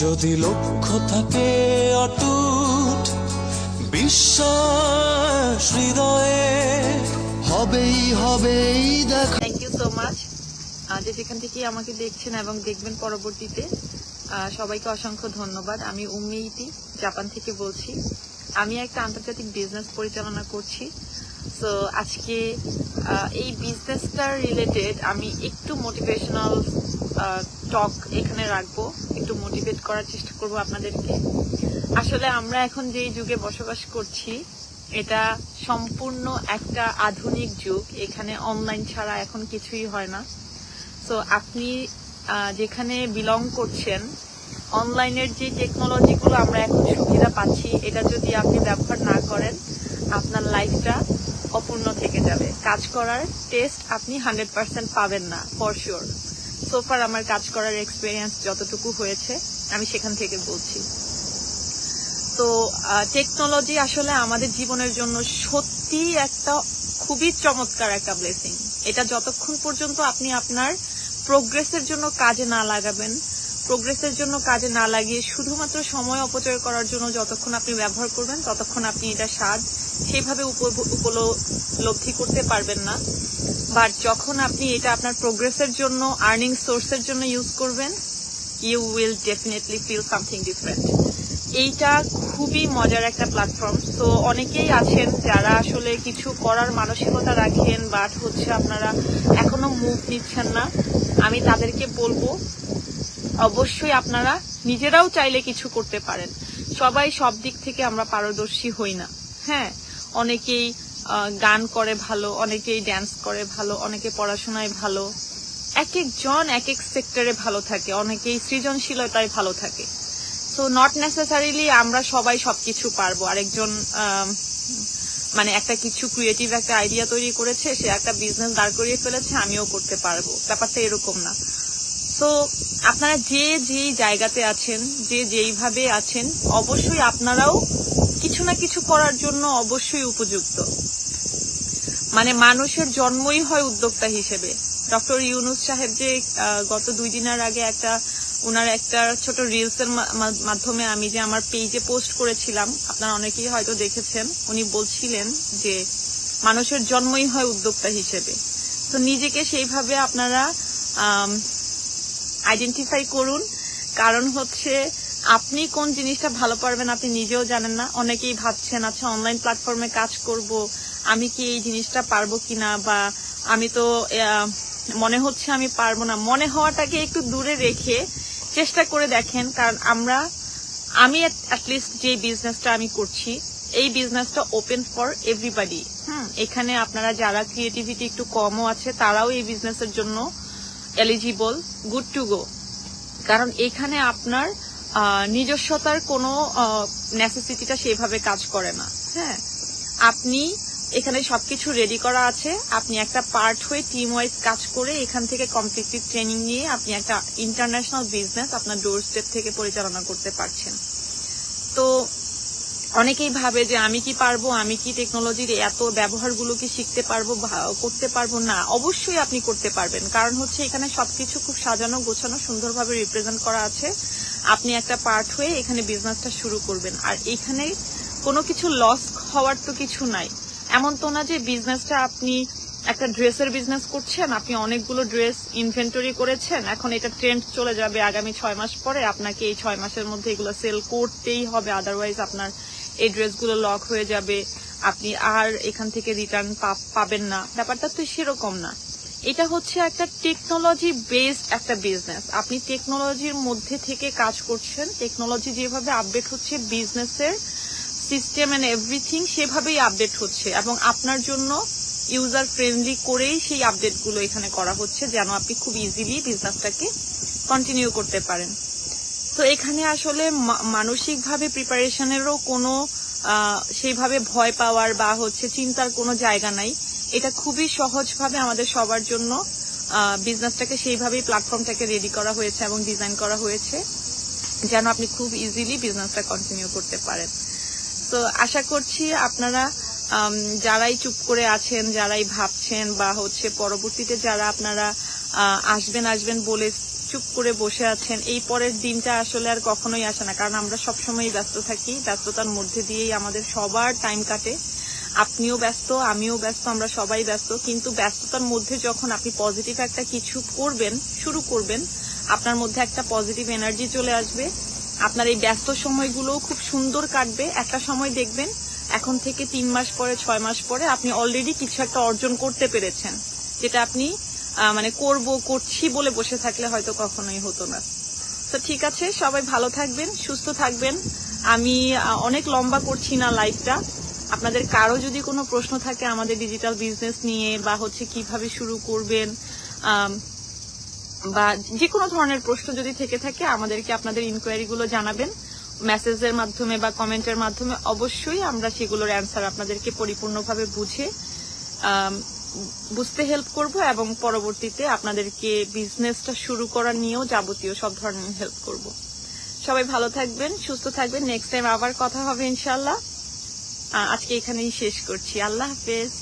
যদি লক্ষ্য থাকে অটুট, বিশ্বাস হৃদয়ে, হবেই হবেই দেখা। থ্যাংক ইউ সো মাচ যে যেখান থেকে আমাকে দেখছেন এবং দেখবেন পরবর্তীতে সবাইকে অসংখ্য ধন্যবাদ। আমি উম্মি জাপান থেকে বলছি। আমি একটা আন্তর্জাতিক বিজনেস পরিচালনা করছি। সো আজকে এই বিজনেসটার রিলেটেড আমি একটু মোটিভেশনাল টক এখানে রাখব। একটু মোটিভেট করার চেষ্টা করব আপনাদেরকে। আসলে আমরা এখন যেই যুগে বসবাস করছি, এটা সম্পূর্ণ একটা আধুনিক যুগ। এখানে অনলাইন ছাড়া এখন কিছুই হয় না। সো আপনি যেখানে বিলং করছেন অনলাইনের যে টেকনোলজিগুলো আমরা এখন সুবিধা পাচ্ছি, এটা যদি আপনি ব্যবহার না করেন, আপনার লাইফটা অপূর্ণ থেকে যাবে। কাজ করার টেস্ট আপনি হান্ড্রেড পার্সেন্ট পাবেন না ফর শিওর সোফার আমার কাজ করার এক্সপিরিয়েন্স যতটুকু হয়েছে, আমি সেখান থেকে বলছি। তো টেকনোলজি আসলে আমাদের জীবনের জন্য সত্যি একটা খুবই চমৎকার একটা ব্লেসিং এটা যতক্ষণ পর্যন্ত আপনি আপনার প্রোগ্রেসের জন্য কাজে না লাগাবেন প্রোগ্রেসের জন্য কাজে না লাগিয়ে শুধুমাত্র সময় অপচয় করার জন্য যতক্ষণ আপনি ব্যবহার করবেন, ততক্ষণ আপনি এটা স্বাদ সেইভাবে উপ- উপলব্ধি করতে পারবেন না। বাট যখন আপনি এটা আপনার প্রোগ্রেসের জন্য আর্নিং সোর্সের জন্য ইউজ করবেন you will definitely feel something different এইটা খুবই মজার একটা প্ল্যাটফর্ম তো অনেকেই আছেন যারা আসলে কিছু করার মানসিকতা রাখেন বাট হচ্ছে আপনারা এখনও মুভ নিচ্ছেন না। আমি তাদেরকে বলব অবশ্যই আপনারা নিজেরাও চাইলে কিছু করতে পারেন। সবাই সব দিক থেকে আমরা পারদর্শী হই না। হ্যাঁ অনেকেই গান করে ভালো, অনেকেই ড্যান্স করে ভালো, অনেকে পড়াশোনায় ভালো। এক একজন এক এক সেক্টরে ভালো থাকে, অনেকেই সৃজনশীলতায় ভালো থাকে। সো নট নেসেসারিলি আমরা সবাই সবকিছু পারব। আরেকজন মানে একটা কিছু ক্রিয়েটিভ একটা আইডিয়া তৈরি করেছে, সে একটা বিজনেস দাঁড় করিয়ে ফেলেছে, আমিও করতে পারব। ব্যাপারটা এরকম না। তো আপনারা যে যেই জায়গাতে আছেন, যে যেইভাবে আছেন, অবশ্যই আপনারাও কিছু না কিছু করার জন্য অবশ্যই উপযুক্ত। মানে মানুষের জন্মই হয় উদ্যোক্তা হিসেবে। ডক্টর ইউনুস সাহেব যে গত দুই দিনের আগে একটা ওনার একটা ছোট রিলস এর মা- মা- মাধ্যমে আমি যে আমার পেজে পোস্ট করেছিলাম, আপনারা অনেকেই হয়তো দেখেছেন, উনি বলছিলেন যে মানুষের জন্মই হয় উদ্যোক্তা হিসেবে। তো নিজেকে সেইভাবে আপনারা আইডেন্টিফাই করুন। কারণ হচ্ছে, আপনি কোন জিনিসটা ভালো পারবেন আপনি নিজেও জানেন না। অনেকেই ভাবছেন আচ্ছা অনলাইন প্ল্যাটফর্মে কাজ করব, আমি কি এই জিনিসটা পারব কিনা? বা আমি তো মনে হচ্ছে আমি পারব না। মনে হওয়াটাকে একটু দূরে রেখে চেষ্টা করে দেখেন। কারণ আমরা, আমি অ্যাটলিস্ট যে বিজনেসটা আমি করছি, এই বিজনেসটা ওপেন ফর এভরিবাডি হুম, এখানে আপনারা যারা ক্রিয়েটিভিটি একটু কমও আছে, তারাও এই বিজনেসের জন্য এলিজিবল গুড টু গো কারণ এখানে আপনার নিজস্বতার কোনো নেসেসিটিটা সেভাবে কাজ করে না। হ্যাঁ? আপনি এখানে সবকিছু রেডি করা আছে। আপনি একটা পার্ট হয়ে টিম ওয়াইজ কাজ করে এখান থেকে কমপ্লিটলি ট্রেনিং নিয়ে আপনি একটা ইন্টারন্যাশনাল বিজনেস আপনার ডোর স্টেপ থেকে পরিচালনা করতে পারছেন। তো অনেকেই ভাবে যে আমি কি পারব, আমি কি টেকনোলজির এত ব্যবহারগুলো কি শিখতে পারব করতে পারব? না, অবশ্যই আপনি করতে পারবেন। কারণ হচ্ছে এখানে সবকিছু খুব সাজানো, গোছানো, সুন্দরভাবে রিপ্রেজেন্ট করা আছে। আপনি একটা পার্ট হয়ে এখানে বিজনেসটা শুরু করবেন। আর এখানে কোনো কিছু লস হওয়ার তো কিছু নাই। এমন তো না যে বিজনেসটা আপনি একটা ড্রেসের বিজনেস করছেন, আপনি অনেকগুলো ড্রেস ইনভেন্টরি করেছেন, এখন এটা ট্রেন্ড চলে যাবে আগামী ছয় মাস পরে। আপনাকে এই ছয় মাসের মধ্যে এগুলো সেল করতেই হবে আদারওয়াইজ আপনার এই ড্রেসগুলো লক হয়ে যাবে। আপনি আর এখান থেকে রিটার্ন পাবেন না। ব্যাপারটা তো সেরকম না। এটা হচ্ছে একটা টেকনোলজি বেসড একটা বিজনেস আপনি টেকনোলজির মধ্যে থেকে কাজ করছেন। টেকনোলজি যেভাবে আপডেট হচ্ছে বিজনেসের সিস্টেম এন্ড এভরিথিং সেভাবেই আপডেট হচ্ছে। এবং আপনার জন্য ইউজার ফ্রেন্ডলি করেই সেই আপডেটগুলো এখানে করা হচ্ছে, যেন আপনি খুব ইজিলি বিজনেসটাকে কন্টিনিউ করতে পারেন। তো এখানে আসলে মানসিকভাবে প্রিপারেশনেরও কোনো সেইভাবে ভয় পাওয়ার বা হচ্ছে চিন্তার কোনো জায়গা নাই। এটা খুবই সহজভাবে আমাদের সবার জন্য বিজনেসটাকে সেইভাবেই প্ল্যাটফর্মটাকে রেডি করা হয়েছে এবং ডিজাইন করা হয়েছে, যেন আপনি খুব ইজিলি বিজনেসটা কন্টিনিউ করতে পারেন। তো আশা করছি আপনারা যারাই চুপ করে আছেন, যারাই ভাবছেন বা হচ্ছে পরবর্তীতে যারা আপনারা আসবেন আসবেন বলে চুপ করে বসে আছেন, এই পরের দিনটা আসলে আর কখনোই আসে না। কারণ আমরা সবসময় ব্যস্ত থাকি, ব্যস্ততার মধ্যে দিয়েই আমাদের সবার টাইম কাটে। আপনিও ব্যস্ত, আমিও ব্যস্ত, আমরা সবাই ব্যস্ত। কিন্তু ব্যস্ততার মধ্যে যখন আপনি পজিটিভ একটা কিছু করবেন, শুরু করবেন, আপনার মধ্যে একটা পজিটিভ এনার্জি চলে আসবে। আপনার এই ব্যস্ত সময়গুলোও খুব সুন্দর কাটবে। একটা সময় দেখবেন, এখন থেকে তিন মাস পরে, ছয় মাস পরে আপনি অলরেডি কিছু একটা অর্জন করতে পেরেছেন। যেটা আপনি মানে করব, করছি বলে বসে থাকলে হয়তো কখনোই হতো না। তো ঠিক আছে, সবাই ভালো থাকবেন, সুস্থ থাকবেন। আমি অনেক লম্বা করছি না লাইফটা। আপনাদের কারও যদি কোনো প্রশ্ন থাকে আমাদের ডিজিটাল বিজনেস নিয়ে বা হচ্ছে কীভাবে শুরু করবেন বা যে কোনো ধরনের প্রশ্ন যদি থেকে থাকে আমাদেরকে আপনাদের ইনকোয়ারিগুলো জানাবেন। মেসেজের মাধ্যমে বা কমেন্টের মাধ্যমে অবশ্যই আমরা সেগুলোর অ্যান্সার আপনাদেরকে পরিপূর্ণভাবে বুঝে বুঝতে হেল্প করব এবং পরবর্তীতে আপনাদেরকে বিজনেসটা শুরু করা নিয়েও যাবতীয় সব ধরনের হেল্প করব। সবাই ভালো থাকবেন, সুস্থ থাকবেন। নেক্সট টাইম আবার কথা হবে ইনশাল্লাহ আজকে এখানেই শেষ করছি। আল্লাহ হাফেজ।